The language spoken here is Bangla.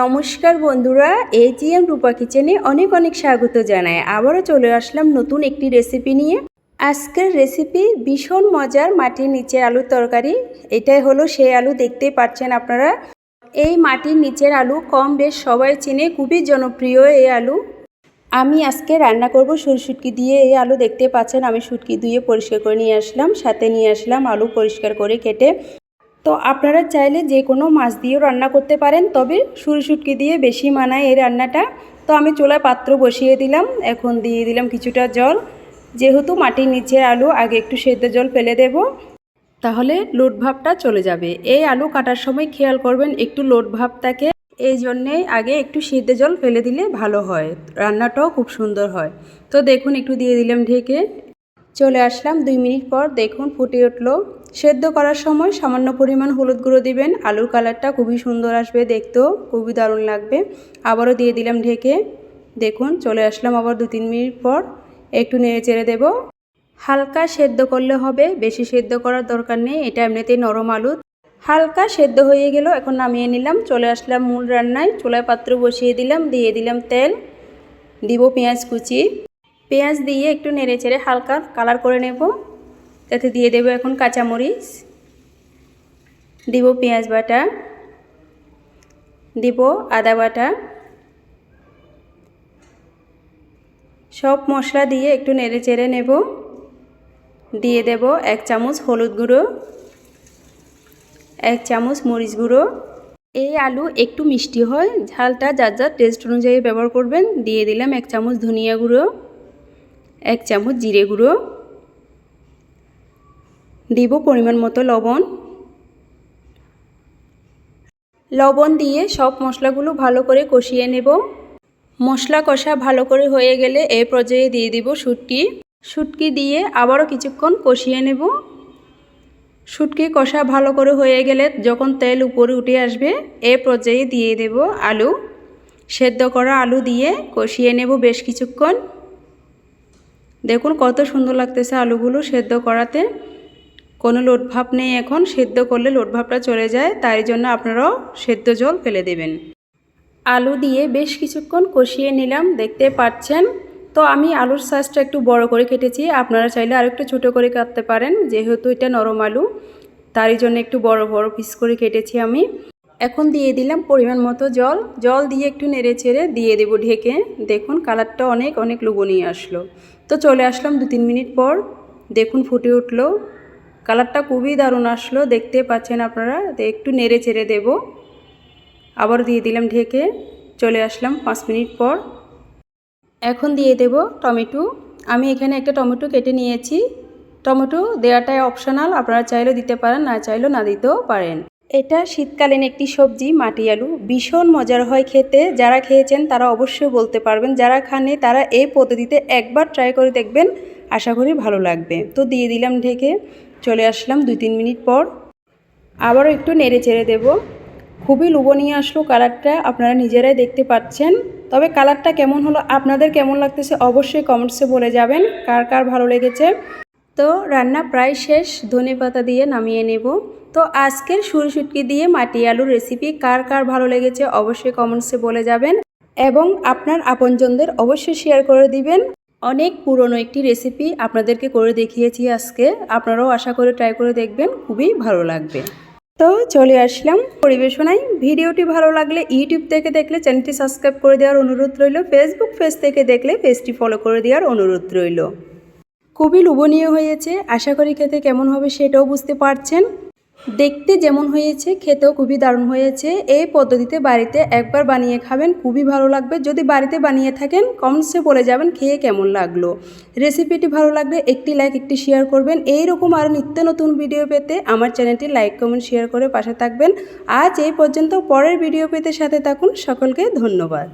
নমস্কার বন্ধুরা এজিএম রূপা কিচেনে অনেক অনেক স্বাগত জানাই। আবারও চলে আসলাম নতুন একটি রেসিপি নিয়ে। আজকের রেসিপি ভীষণ মজার মাটির নিচের আলুর তরকারি। এটাই হলো সেই আলু, দেখতেই পাচ্ছেন আপনারা। এই মাটির নিচের আলু কম বেশ সবাই চিনে, খুবই জনপ্রিয় এই আলু। আমি আজকে রান্না করব সুরসুটকি দিয়ে। এই আলু দেখতে পাচ্ছেন, আমি শুটকি ধুয়ে পরিষ্কার করে নিয়ে আসলাম, সাথে নিয়ে আসলাম আলু পরিষ্কার করে কেটে। তো আপনারা চাইলে যে কোনো মাছ দিয়েও রান্না করতে পারেন, তবে সুরসুটকি দিয়ে বেশি মানায় এই রান্নাটা। তো আমি চুলায় পাত্র বসিয়ে দিলাম, এখন দিয়ে দিলাম কিছুটা জল। যেহেতু মাটির নিচের আলু, আগে একটু সেদ্ধ জল ফেলে দেব। তাহলে লোট ভাবটা চলে যাবে। এই আলু কাটার সময় খেয়াল করবেন, একটু লোট ভাব থাকে। এই জন্যেই আগে একটু সিদ্ধ জল ফেলে দিলে ভালো হয়। রান্নাটাও খুব সুন্দর হয়। তো দেখুন, একটু দিয়ে দিলাম ঢেকে। চলে আসলাম দুই মিনিট পর, দেখুন ফুটে উঠল। সেদ্ধ করার সময় সামান্য পরিমাণ হলুদ গুঁড়ো দিবেন। আলুর কালারটা খুবই সুন্দর আসবে দেখতেও, খুবই দারুণ লাগবে। আবারও দিয়ে দিলাম ঢেকে। দেখুন, চলে আসলাম আবার দু তিন মিনিট পর। একটু নেড়ে চেড়ে দেবো। হালকা সেদ্ধ করলে হবে, বেশি সেদ্ধ করার দরকার নেই, এটা এমনিতেই নরম আলু। হালকা সেদ্ধ হয়ে গেল, এখন নামিয়ে নিলাম। চলে আসলাম মূল রান্নায়। চুলায় পাত্র বসিয়ে দিলাম, দিয়ে দিলাম তেল। দিব পেঁয়াজ কুচি। পেঁয়াজ দিয়ে একটু নেড়ে চেড়ে হালকা কালার করে নেব। তাতে দিয়ে দেবো এখন কাঁচামরিচ, দিব পেঁয়াজ বাটা, দিব আদা বাটা, সব মশলা দিয়ে একটু নেড়ে চেড়ে নেব। দিয়ে দেব এক চামচ হলুদ গুঁড়ো, এক চামচ মরিচ গুঁড়ো। এই আলু একটু মিষ্টি হয়, ঝালটা যার যার টেস্ট অনুযায়ী ব্যবহার করবেন। দিয়ে দিলাম এক চামচ ধনিয়া গুঁড়ো, এক চামচ জিরে গুঁড়ো। দিব পরিমাণ মতো লবণ। লবণ দিয়ে সব মশলাগুলো ভালো করে কষিয়ে নেব। মশলা কষা ভালো করে হয়ে গেলে এ পর্যায়ে দিয়ে দিব শুটকি। শুটকি দিয়ে আবারও কিছুক্ষণ কষিয়ে নেব। শুটকি কষা ভালো করে হয়ে গেলে যখন তেল উপরে উঠে আসবে, এ পর্যায়ে দিয়ে দেব আলু। সেদ্ধ করা আলু দিয়ে কষিয়ে নেব বেশ কিছুক্ষণ। দেখুন কত সুন্দর লাগতেছে আলুগুলো সেদ্ধ করাতে। কোনো লোটভাব নেই এখন, সেদ্ধ করলে লোটভাবটা চলে যায়, তাই জন্য আপনারাও সেদ্ধ জল ফেলে দেবেন। আলু দিয়ে বেশ কিছুক্ষণ কষিয়ে নিলাম, দেখতে পাচ্ছেন? তো আমি আলুর সাইজটা একটু বড় করে কেটেছি, আপনারা চাইলে আর একটু ছোটো করে কাটতে পারেন, যেহেতু এটা নরম আলু, তারই জন্য একটু বড় বড় পিস করে কেটেছি আমি। এখন দিয়ে দিলাম পরিমাণ মতো জল জল দিয়ে একটু নেড়ে ছেড়ে দিয়ে দেবো ঢেকে, দেখুন কালারটা অনেক অনেক লুবনিয়ে আসলো। তো চলে আসলাম দু তিন মিনিট পর, দেখুন ফুটে উঠল। কালারটা খুবই দারুণ আসলো, দেখতে পাচ্ছেন আপনারা। একটু নেড়ে চেড়ে দেব। আবার দিয়ে দিলাম ঢেকে, চলে আসলাম পাঁচ মিনিট পর। এখন দিয়ে দেব টমেটো। আমি এখানে একটা টমেটো কেটে নিয়েছি। টমেটো দেওয়াটাই অপশনাল আপনারা চাইলেও দিতে পারেন, না চাইলেও না দিতেও পারেন। এটা শীতকালীন একটি সবজি, মাটি আলু। ভীষণ মজার হয় খেতে। যারা খেয়েছেন তারা অবশ্যই বলতে পারবেন, যারা খানে তারা এই পদ্ধতিতে একবার ট্রাই করে দেখবেন। আশা করি ভালো লাগবে। তো দিয়ে দিলাম ঢেকে। চলে আসলাম দুই তিন মিনিট পর। আবারও একটু নেড়ে চেড়ে দেব। খুবই লুবনীয় আসলো কালারটা, আপনারা নিজেরাই দেখতে পাচ্ছেন। তবে কালারটা কেমন হলো, আপনাদের কেমন লাগতেছে অবশ্যই কমেন্টসে বলে যাবেন, কার কার ভালো লেগেছে। তো রান্না প্রায় শেষ, ধনে পাতা দিয়ে নামিয়ে নেব। তো আজকের সুরসুটকি দিয়ে মাটি আলুর রেসিপি কার কার ভালো লেগেছে অবশ্যই কমেন্টসে বলে যাবেন। এবং আপনার আপনজনদের অবশ্যই শেয়ার করে দিবেন। অনেক পুরনো একটি রেসিপি আপনাদেরকে করে দেখিয়েছি আজকে। আপনারাও আশা করে ট্রাই করে দেখবেন, খুবই ভালো লাগবে। তো চলে আসলাম পরিবেশনায়। ভিডিওটি ভালো লাগলে ইউটিউব থেকে দেখলে চ্যানেলটি সাবস্ক্রাইব করে দেওয়ার অনুরোধ রইল। ফেসবুক পেজ থেকে দেখলে পেজটি ফলো করে দেওয়ার অনুরোধ রইল। খুবই লোভনীয় হয়েছে। আশা করি খেতে কেমন হবে সেটাও বুঝতে পারছেন। দেখতে যেমন হয়েছে, খেতেও খুবই দারুণ হয়েছে। এই পদ্ধতিতে বাড়িতে একবার বানিয়ে খাবেন, খুবই ভালো লাগবে। যদি বাড়িতে বানিয়ে থাকেন কমেন্টসে বলে যাবেন খেয়ে কেমন লাগল। রেসিপিটি ভালো লাগলে একটি লাইক একটি শেয়ার করবেন। এই রকম আরও নিত্য নতুন ভিডিও পেতে আমার চ্যানেলটি লাইক কমেন্ট শেয়ার করে পাশে থাকবেন। আজ এই পর্যন্ত, পরের ভিডিও পেতে সাথে থাকুন। সকলকে ধন্যবাদ।